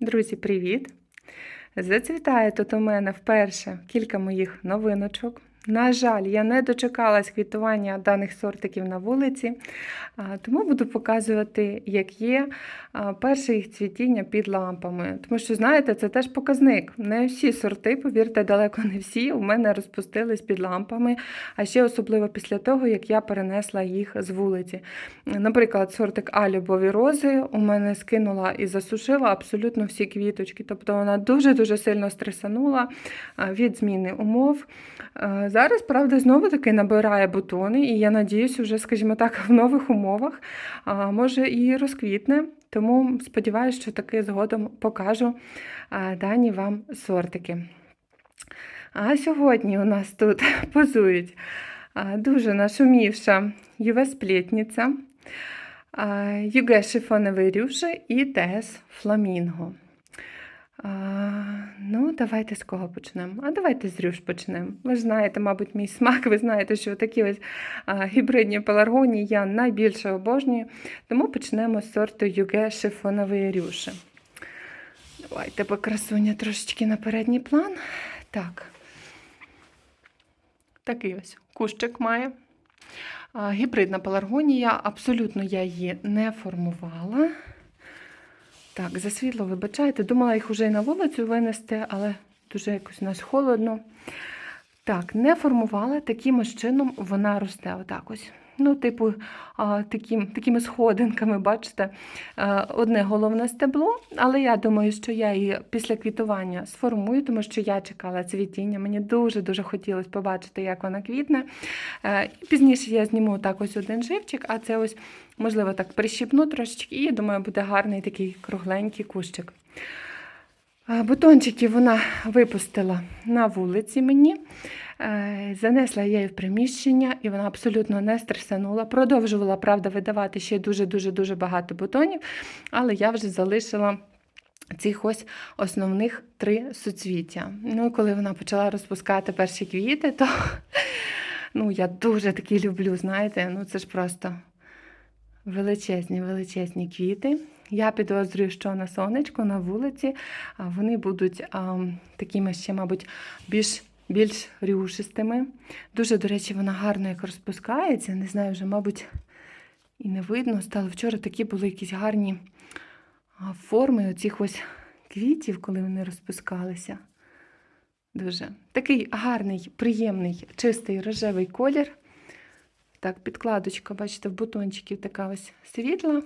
Друзі, привіт! Зацвітає тут у мене вперше кілька моїх новиночок. На жаль, я не дочекалась квітування даних сортиків на вулиці, тому буду показувати, як є перше їх цвітіння під лампами. Тому що, знаєте, це теж показник. Не всі сорти, повірте, далеко не всі, у мене розпустились під лампами, а ще особливо після того, як я перенесла їх з вулиці. Наприклад, сортик А любові рози у мене скинула і засушила абсолютно всі квіточки. Тобто вона дуже-дуже сильно стресанула від зміни умов. Зараз, правда, знову таки набирає бутони, і я надіюсь, вже, скажімо так, в нових умовах може і розквітне. Тому сподіваюся, що таки згодом покажу дані вам сортики. А сьогодні у нас тут позують дуже нашумівша ювесплетниця, юге шифоновий рюши і тес фламінго. А, ну, давайте з кого почнемо? А давайте з рюш почнемо. Ви ж знаєте, мабуть, мій смак, ви знаєте, що такі ось а, гібридні пеларгонії я найбільше обожнюю. Тому почнемо з сорту юге шифонової рюши. Давайте по красуня трошечки на передній план. Так. Такий ось кущик має. А, Гібридна пеларгонія, абсолютно я її не формувала. Так, за світло вибачайте. Думала їх вже і на вулицю винести, але дуже якось у нас холодно. Так, не формувала, таким ось чином вона росте. Отак ось. Ну, типу, таким, такими сходинками, бачите, а, одне головне стебло, але я думаю, що я її після квітування сформую, тому що я чекала цвітіння. Мені дуже-дуже хотілося побачити, як вона квітне. Е, і Пізніше я зніму так ось один живчик, а це ось, можливо, так прищіпну трошечки, і думаю, буде гарний такий кругленький кущик. А, Бутончики вона випустила на вулиці мені. Е, Занесла я її в приміщення, і вона абсолютно не стресанула. Продовжувала, правда, видавати ще дуже-дуже дуже багато бутонів, але я вже залишила. Цих ось основних три суцвіття. Ну, коли вона почала розпускати перші квіти, то ну, я дуже такі люблю, знаєте, ну це ж просто величезні, величезні квіти. Я підозрюю, що на сонечку, на вулиці вони будуть а, такими ще, мабуть, більш більш рюшистими. Дуже, до речі, вона гарно як розпускається. Не знаю, вже, мабуть, і не видно. Стало вчора такі були якісь гарні форми оцих ось квітів, коли вони розпускалися. Дуже такий гарний, приємний, чистий рожевий колір. Так, підкладочка, бачите, в бутончиків така ось світла.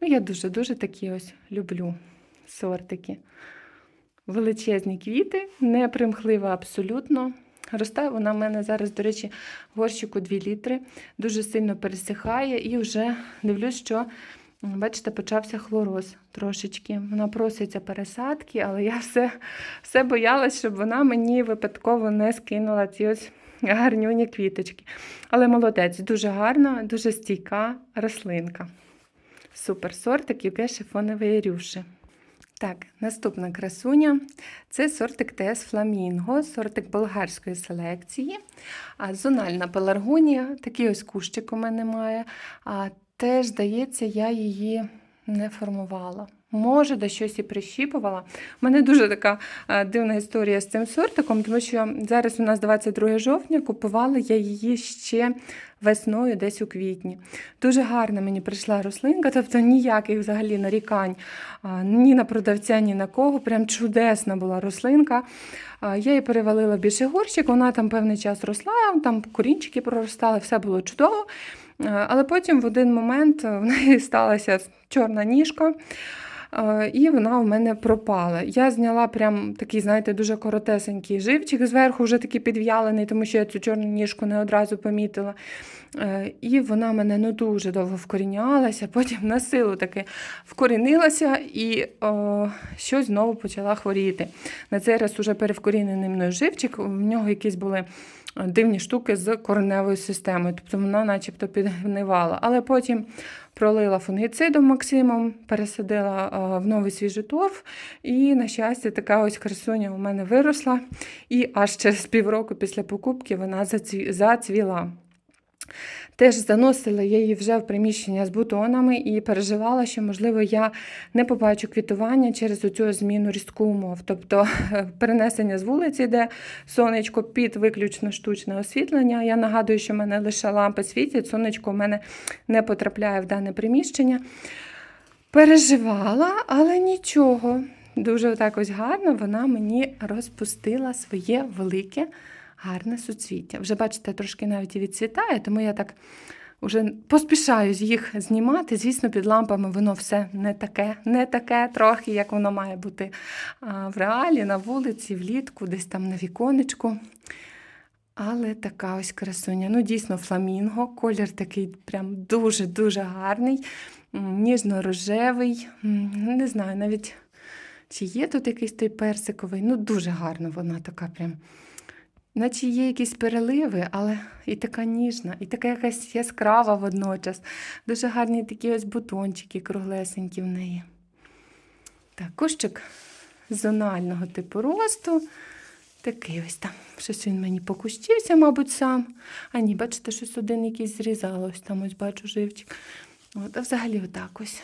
Ну, я дуже-дуже такі ось люблю сортики. Величезні квіти, не примхлива абсолютно. Росте вона в мене зараз, до речі, в горщику 2 літри. Дуже сильно пересихає і вже дивлюсь, що, бачите, почався хлороз трошечки. Вона проситься пересадки, але я все, все боялась, щоб вона мені випадково не скинула ці ось гарнюні квіточки. Але молодець, дуже гарна, дуже стійка рослинка. Супер сортик Юге шифонової рюші. Так, наступна красуня це сортик ТС Фламінго, сортик болгарської селекції. А зональна пеларгонія, такий ось кущик у мене має. А теж, здається, я її не формувала. Може, де щось і прищіпувала. У мене дуже така дивна історія з цим сортиком, тому що зараз у нас 22 жовтня, купувала я її ще весною, десь у квітні. Дуже гарна мені прийшла рослинка, тобто ніяких взагалі нарікань ні на продавця, ні на кого. Прям чудесна була рослинка. Я її перевалила в більший горщик, вона там певний час росла, там корінчики проростали, все було чудово. Але потім в один момент в неї сталася чорна ніжка. Е, І вона у мене пропала. Я зняла прям такий, знаєте, дуже коротесенький живчик зверху, вже такий підв'ялений, тому що я цю чорну ніжку не одразу помітила. Е, І вона мене ну, дуже довго вкорінялася, потім на силу таки вкорінилася і о, щось знову почала хворіти. На цей раз уже перевкорінений мною живчик, в нього якісь були дивні штуки з кореневою системою, тобто вона начебто підгнивала. Але потім пролила фунгіцидом Максимом, пересадила в новий свіжий торф, і, на щастя, така ось красуня у мене виросла. І аж через півроку після покупки вона зацві- зацвіла. Теж заносила я її вже в приміщення з бутонами і переживала, що, можливо, я не побачу квітування через оцю зміну різку умов. Тобто перенесення з вулиці, де сонечко під виключно штучне освітлення. Я нагадую, що в мене лише лампи світять, сонечко в мене не потрапляє в дане приміщення. Переживала, але нічого. Дуже так ось гарно вона мені розпустила своє велике гарне суцвіття. Вже бачите, трошки навіть і відцвітає, тому я так вже поспішаю їх знімати. Звісно, під лампами воно все не таке, не таке трохи, як воно має бути в реалі, на вулиці, влітку, десь там на віконечку. Але така ось красуня. Ну, дійсно, фламінго. Колір такий прям дуже-дуже гарний, ніжно-рожевий. Не знаю, навіть чи є тут якийсь той персиковий. Ну, дуже гарно вона така прям. Наче є якісь переливи, але і така ніжна, і така якась яскрава водночас. Дуже гарні такі ось бутончики круглесенькі в неї. Так, кущик зонального типу росту. Такий ось там. Щось він мені покущився, мабуть, сам. А ні, бачите, щось один якийсь зрізало. Ось там ось бачу живчик. От, а взагалі отак ось.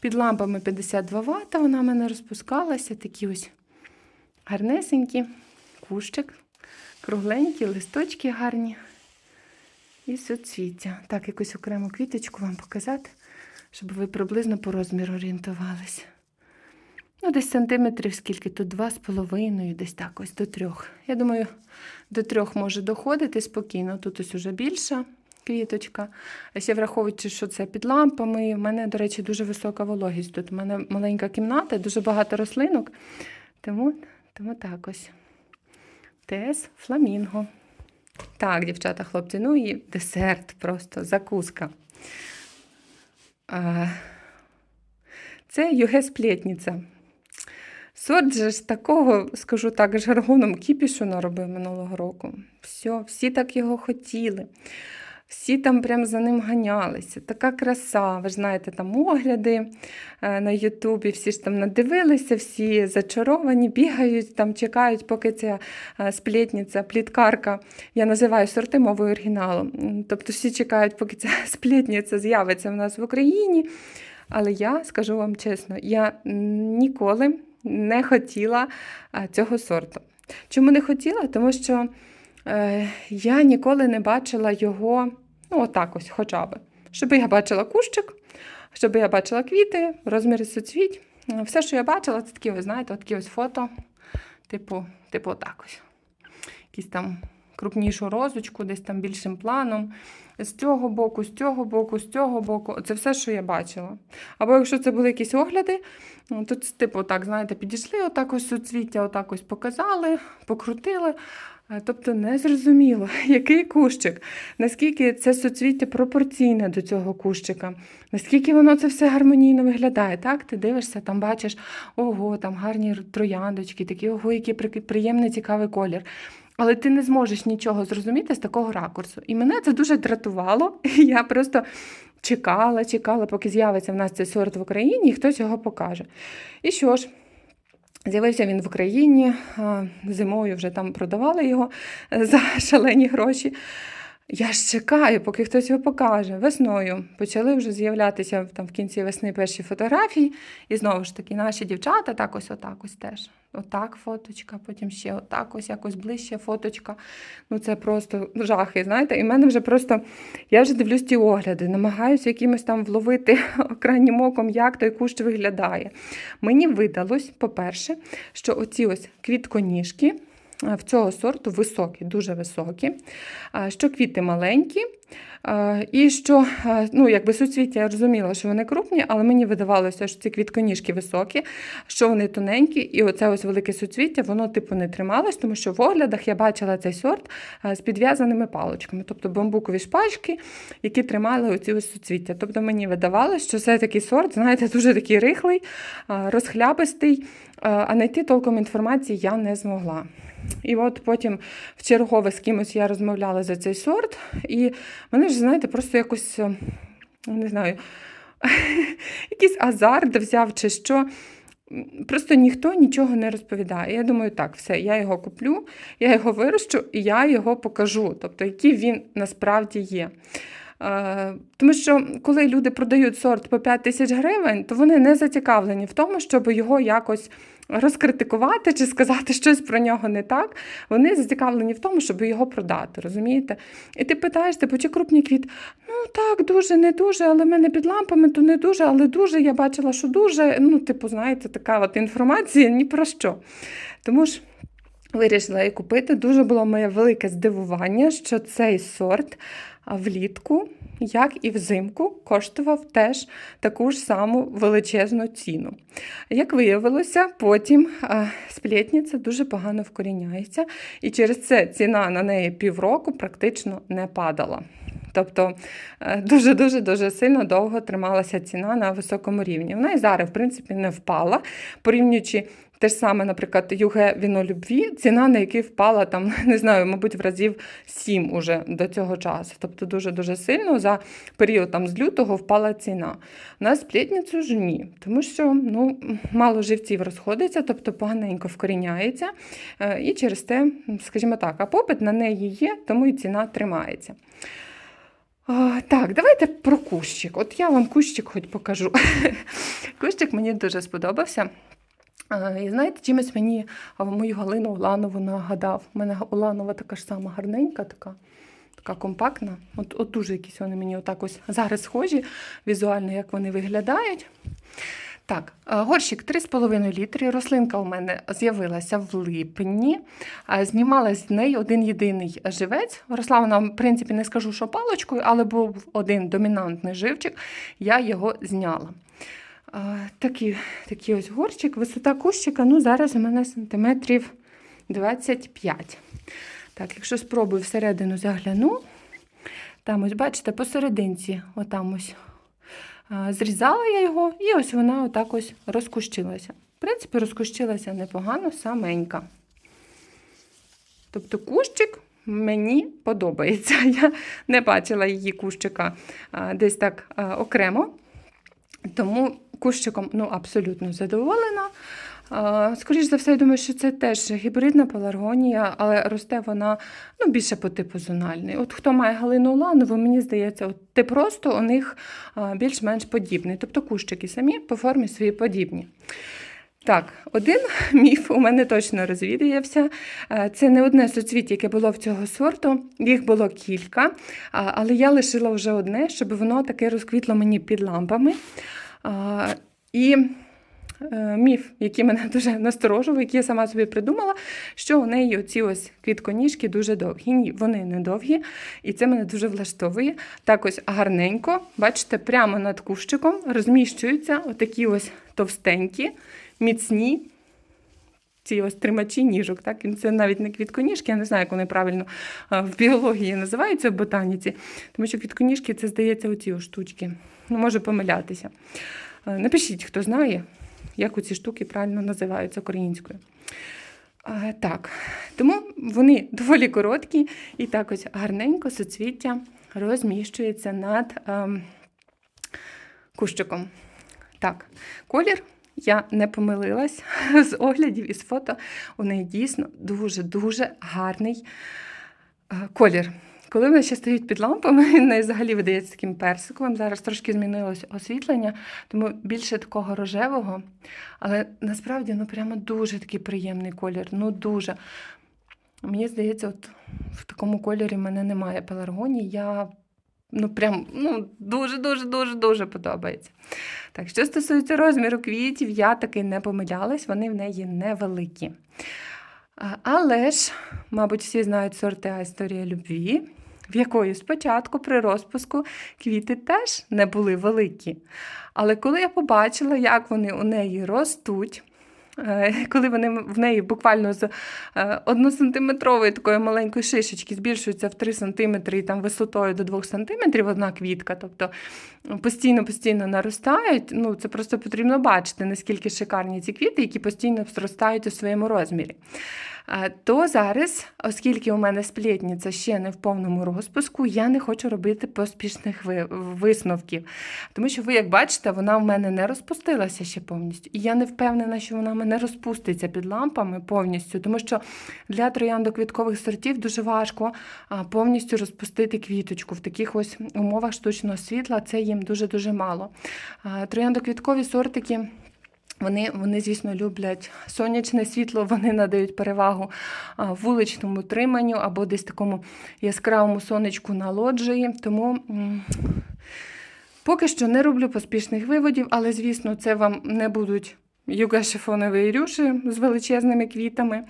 Під лампами 52 Вт вона в мене розпускалася. Такі ось гарнесенькі. Кущик, кругленькі, листочки гарні. І суцвіття. Так, якусь окрему квіточку вам показати, щоб ви приблизно по розміру орієнтувалися. Ну, десь сантиметрів, скільки тут два з половиною, десь так, ось до трьох. Я думаю, до трьох може доходити спокійно. Тут ось уже більша квіточка. А ще враховуючи, що це під лампами. У мене, до речі, дуже висока вологість. Тут у мене маленька кімната, дуже багато рослинок. Тому, тому так ось. Тес фламінго. Так, дівчата, хлопці, ну і десерт, просто закуска. Це юге-сплетниця. Сорт же ж такого, скажу так, жаргоном кіпішу наробив минулого року. Все, всі так його хотіли. Всі там прям за ним ганялися. Така краса. Ви ж знаєте, там огляди е, на Ютубі, всі ж там надивилися, всі зачаровані, бігають, там чекають, поки ця е, сплетниця, пліткарка. Я називаю сорти мовою оригіналу. Тобто всі чекають, поки ця сплетниця з'явиться в нас в Україні. Але я скажу вам чесно, я ніколи не хотіла е, цього сорту. Чому не хотіла? Тому що я ніколи не бачила його, ну, отак ось, хоча б. Щоб я бачила кущик, щоб я бачила квіти, розміри суцвіть. Е, Все, що я бачила, це такі, ви знаєте, такі ось фото, типу, типу отак ось. Якісь там крупнішу розочку, десь там більшим планом. З цього боку, з цього боку, з цього боку. Це все, що я бачила. Або якщо це були якісь огляди, ну, тут, типу, так, знаєте, підійшли, отак ось суцвіття, отак ось показали, покрутили. Е, Тобто не зрозуміло, який кущик, наскільки це суцвіття пропорційне до цього кущика, наскільки воно це все гармонійно виглядає. Так, ти дивишся, там бачиш, ого, там гарні трояндочки, такі ого, який при- приємний, цікавий колір. Але ти не зможеш нічого зрозуміти з такого ракурсу. І мене це дуже дратувало. Я просто чекала, чекала, поки з'явиться в нас цей сорт в Україні, і хтось його покаже. І що ж? З'явився він в Україні, зимою вже там продавали його е, за шалені гроші. Я ж чекаю, поки хтось його покаже. Весною почали вже з'являтися там в кінці весни перші фотографії. І знову ж таки, наші дівчата так ось отак ось теж. Отак фоточка, потім ще отак ось якось ближче фоточка. Ну це просто жахи, знаєте. І в мене вже просто, я вже дивлюсь ті огляди, намагаюся якимось там вловити крайнім оком, як той кущ виглядає. Мені видалось, по-перше, що оці ось квітконіжки е, в цього сорту високі, дуже високі, що квіти маленькі, і що ну, якби суцвіття я розуміла, що вони крупні, але мені видавалося, що ці квітконіжки високі, що вони тоненькі, і оце ось велике суцвіття, воно типу не трималось, тому що в оглядах я бачила цей сорт з підв'язаними паличками, тобто бамбукові шпажки, які тримали оці ось суцвіття. Тобто мені видавалося, що це такий сорт, знаєте, дуже такий рихлий, розхлябистий, а знайти толком інформації я не змогла. І от потім в чергове з кимось я розмовляла за цей сорт, і мене ж, знаєте, просто якось, е, не знаю, якийсь азарт взяв чи що. просто ніхто нічого не розповідає. Я думаю, так, все, я його куплю, я його вирощу і я його покажу, тобто який він насправді є. Е, Тому що коли люди продають сорт по 5 тисяч гривень, то вони не зацікавлені в тому, щоб його якось розкритикувати чи сказати щось про нього не так. Вони зацікавлені в тому, щоб його продати, розумієте? І ти питаєш, типу, чи крупний квіт? Ну так, дуже, не дуже, але в мене під лампами, то не дуже, але дуже. Я бачила, що дуже. Ну, типу, знаєте, така от інформація ні про що. Тому ж. Вирішила її купити. Дуже було моє велике здивування, що цей сорт влітку, як і взимку, коштував теж таку ж саму величезну ціну. Як виявилося, потім сплітниця дуже погано вкоріняється, і через це ціна на неї півроку практично не падала. Тобто дуже-дуже дуже сильно довго трималася ціна на високому рівні. Вона і зараз, в принципі, не впала, порівнюючи те ж саме, наприклад, юге віно любві, ціна на який впала там, не знаю, мабуть, в разів 7 уже до цього часу. Тобто дуже-дуже сильно за період там з лютого впала ціна. На сплітницю ж ні, тому що ну, мало живців розходиться, тобто поганенько вкоріняється. Е, І через те, скажімо так, а попит на неї є, тому і ціна тримається. А, Так, давайте про кущик. От я вам кущик хоч покажу. Кущик мені дуже сподобався. І знаєте, чимось мені мою Галину Уланову нагадав. У мене Уланова така ж сама гарненька, така, така компактна. От, от дуже якісь вони мені отак ось зараз схожі візуально, як вони виглядають. Так, е, горщик 3,5 літри. Рослинка у мене з'явилася в липні. Е, Знімалась з неї один єдиний живець. Росла вона, в принципі, не скажу, що паличкою, але був один домінантний живчик, я його зняла. Е, Такий, такий ось горщик. Висота кущика, ну зараз у мене сантиметрів 25. Так, якщо спробую всередину загляну, там ось, бачите, посерединці, отам ось Зрізала я його, і ось вона отак ось розкущилася. В принципі, розкущилася непогано, саменька. Тобто кущик мені подобається. Я не бачила її кущика десь так окремо. Тому кущиком ну, абсолютно задоволена. Скоріше за все, я думаю, що це теж гібридна пеларгонія, але росте вона ну, більше по типу зональний. От хто має Галину Уланову, мені здається, от ти просто у них більш-менш подібний. Тобто кущики самі по формі свої подібні. Так, один міф у мене точно розвідається. Е, Це не одне суцвіття, яке було в цього сорту. Їх було кілька, але я лишила вже одне, щоб воно таке розквітло мені під лампами. І міф, який мене дуже насторожував, який я сама собі придумала, що у неї оці ось квітконіжки дуже довгі. Ні, вони не довгі, і це мене дуже влаштовує. Так ось гарненько, бачите, прямо над кущиком розміщуються отакі ось товстенькі, міцні. Ці ось тримачі ніжок, так? Це навіть не квітконіжки, я не знаю, як вони правильно в біології називаються в ботаніці, тому що квітконіжки це, здається, оці штучки. Ну, можу помилятися. Е, Напишіть, хто знає, як ці штуки правильно називаються українською. Так, тому вони доволі короткі і так ось гарненько суцвіття розміщується над ем, кущиком. Так, колір я не помилилась з оглядів і з фото. У неї дійсно дуже-дуже гарний е, колір. Коли вони ще стоїть під лампами, він неї взагалі видається таким персиковим. Зараз трошки змінилось освітлення, тому більше такого рожевого. Але насправді ну прямо дуже такий приємний колір. Ну дуже. Мені здається, от в такому кольорі в мене немає пеларгонії. Я ну прям ну, дуже-дуже дуже дуже подобається. Так, що стосується розміру квітів, я таки не помилялась, вони в неї невеликі. Але ж, мабуть, всі знають сорти Історія любві, в якої спочатку при розпуску квіти теж не були великі. Але коли я побачила, як вони у неї ростуть, е, коли вони в неї буквально з е, односантиметрової такої маленької шишечки збільшуються в 3 см і там висотою до 2 см одна квітка, тобто постійно-постійно наростають, ну це просто потрібно бачити, наскільки шикарні ці квіти, які постійно зростають у своєму розмірі. То зараз, оскільки у мене сплетниця ще не в повному розпуску, я не хочу робити поспішних висновків. Тому що ви, як бачите, вона в мене не розпустилася ще повністю. І я не впевнена, що вона в мене розпуститься під лампами повністю, тому що для трояндоквіткових сортів дуже важко повністю розпустити квіточку в таких ось умовах штучного світла. Це їм дуже-дуже мало. Трояндоквіткові сортики. Вони, вони, звісно, люблять сонячне світло, вони надають перевагу вуличному триманню або десь такому яскравому сонечку на лоджії. Тому поки що не роблю поспішних виводів, але, звісно, це вам не будуть юга-шифонові з величезними квітами.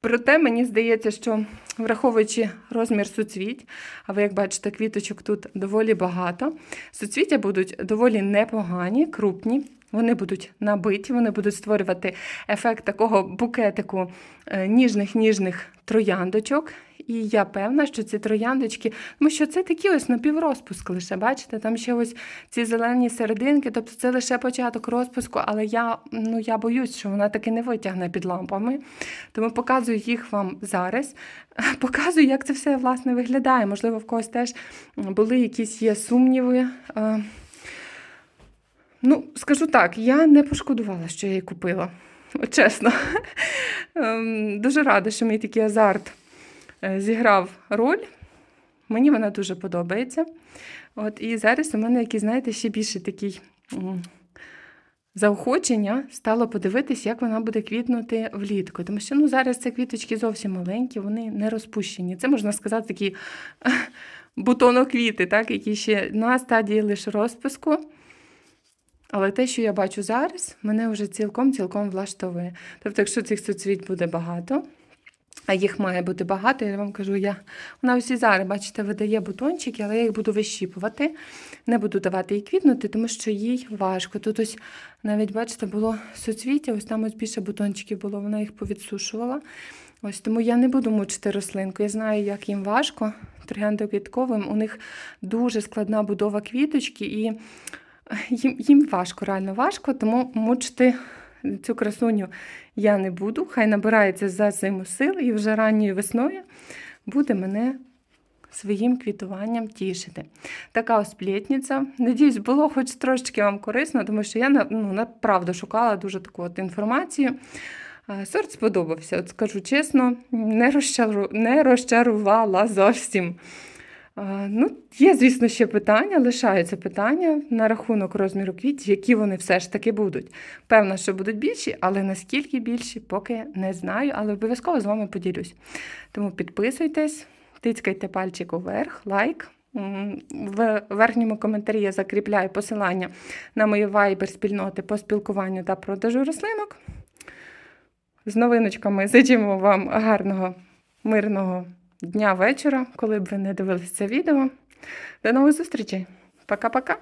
Проте мені здається, що враховуючи розмір суцвіть, а ви як бачите, квіточок тут доволі багато. Суцвіття будуть доволі непогані, крупні. Вони будуть набиті, вони будуть створювати ефект такого букетику е, ніжних-ніжних трояндочок. І я певна, що ці трояндочки, тому що це такі ось напіврозпуск лише, бачите, там ще ось ці зелені серединки, тобто це лише початок розпуску, але я, ну, я боюсь, що вона таки не витягне під лампами. Тому показую їх вам зараз. Показую, як це все власне виглядає. Можливо, в когось теж були якісь є сумніви. Ну, скажу так, я не пошкодувала, що я її купила. От чесно. Ем, Дуже рада, що мій такий азарт е, зіграв роль. Мені вона дуже подобається. От, і зараз у мене який, знаєте, ще більше такий заохочення стало подивитись, як вона буде квітнути влітку. Тому що ну, зараз ці квіточки зовсім маленькі, вони не розпущені. Це можна сказати такі бутоноквіти, так, які ще на стадії лише розпуску. Але те, що я бачу зараз, мене вже цілком-цілком влаштовує. Тобто, якщо цих суцвіть буде багато, а їх має бути багато, я вам кажу, я вона усі зараз, бачите, видає бутончики, але я їх буду вищіпувати, не буду давати їй квітнути, тому що їй важко. Тут ось навіть, бачите, було суцвіття, ось там ось більше бутончиків було, вона їх повідсушувала. Ось тому я не буду мучити рослинку. Я знаю, як їм важко трояндоквітковим. У них дуже складна будова квіточки, і їм, їм важко, реально важко, тому мучити цю красуню я не буду. Хай набирається за зиму сил і вже ранньою весною буде мене своїм квітуванням тішити. Така ось. Надіюсь, було хоч трошечки вам корисно, тому що я ну, направду шукала дуже таку от інформацію. Сорт сподобався, от скажу чесно, не розчарувала зовсім. Ну, є, звісно, ще питання, лишаються питання на рахунок розміру квітів, які вони все ж таки будуть. Певно, що будуть більші, але наскільки більші, поки не знаю, але обов'язково з вами поділюсь. Тому підписуйтесь, тицькайте пальчик уверх, лайк. В верхньому коментарі я закріпляю посилання на мої вайбер спільноти по спілкуванню та продажу рослинок. З новиночками зичимо вам гарного, мирного дня вечора, коли б ви не дивилися це відео. До нових зустрічей. Пока-пока.